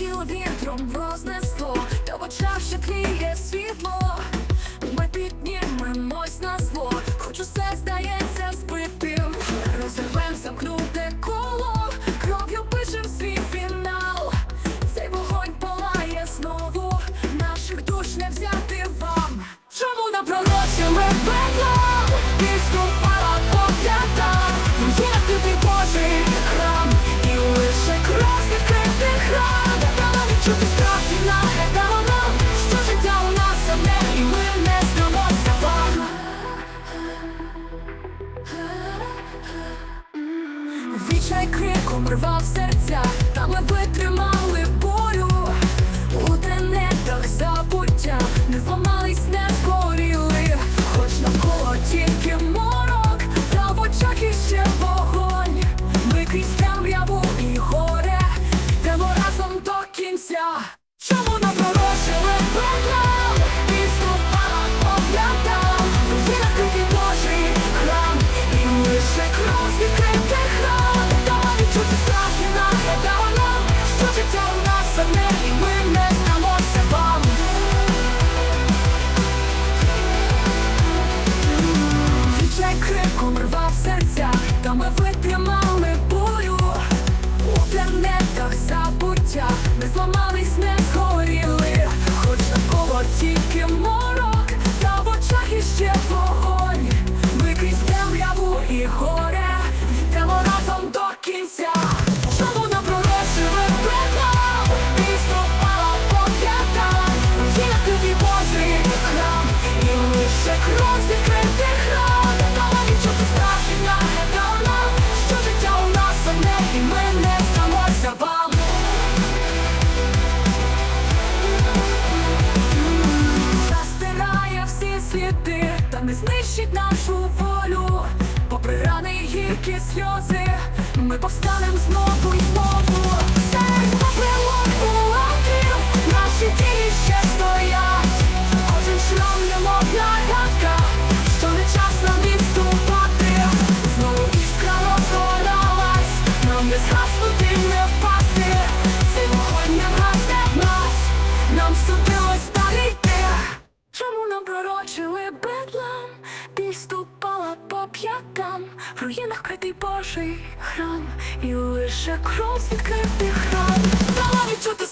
навкіл вітром рознесло, та в очах ще тліє світло. Ми піднімемось на зло, хоч усе здається збитим. Розірвем замкнуте коло, кров'ю пишем свій фінал. Цей вогонь палає знову, наших душ не взяти вам. Чому нам пророчили пекло? Відступала погляда, є тобі Божий храм, і лише кров. Відчути страх і нам, що життя у нас одне, ми не здамося вам. Вічай криком рвав серця, та ми витримали криком рвав серця, та ми витримали гіркі сльози, ми повстанем знову і знову. Наші дії ще стоять. Кожен шлях немов нагадка, що не час нам відступати. Знову іскра розгоралась, нам не згаснути, не впасти. Руїнах критий Божий храм, і лише кров з храм. Дала відчути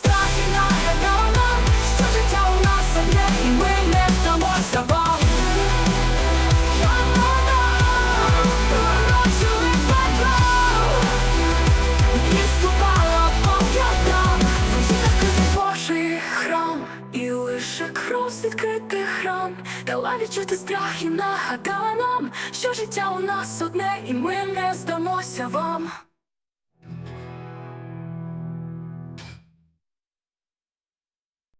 дала відчути страх і нагадала нам, що життя у нас одне, і ми не здамося вам.